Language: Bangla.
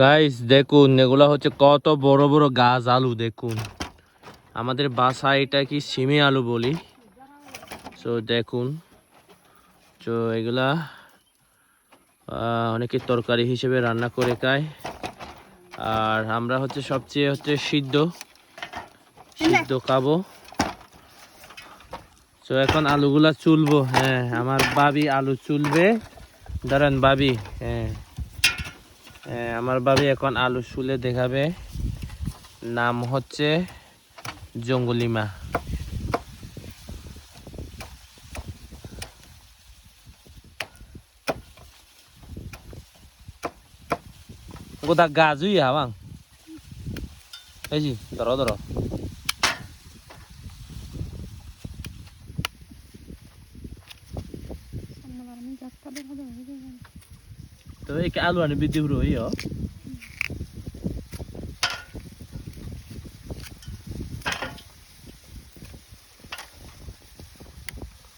গাইস দেখুন এগুলা হচ্ছে কত বড় বড় গাছ আলু দেখুন। আমাদের বাসা এটা কি সিমে আলু বলি? তো দেখুন। তো এগুলা অনেকে তরকারি হিসেবে রান্না করে খায়। আর আমরা হচ্ছে সবচেয়ে হচ্ছে সিদ্ধ। সিদ্ধ খাব। তো এখন আলুগুলা চুলবো। হ্যাঁ আমার বাবি আলু চুলবে। দাঁড়ান বাবি হ্যাঁ হ্যাঁ, আমার বাবি এখন আলু শুলে দেখাবে। নাম হচ্ছে জঙ্গলিমা। কোথা গাজুই হাবাং এই জি ধরো ধরো। এই আলু আনি বিদ্যুৎ রই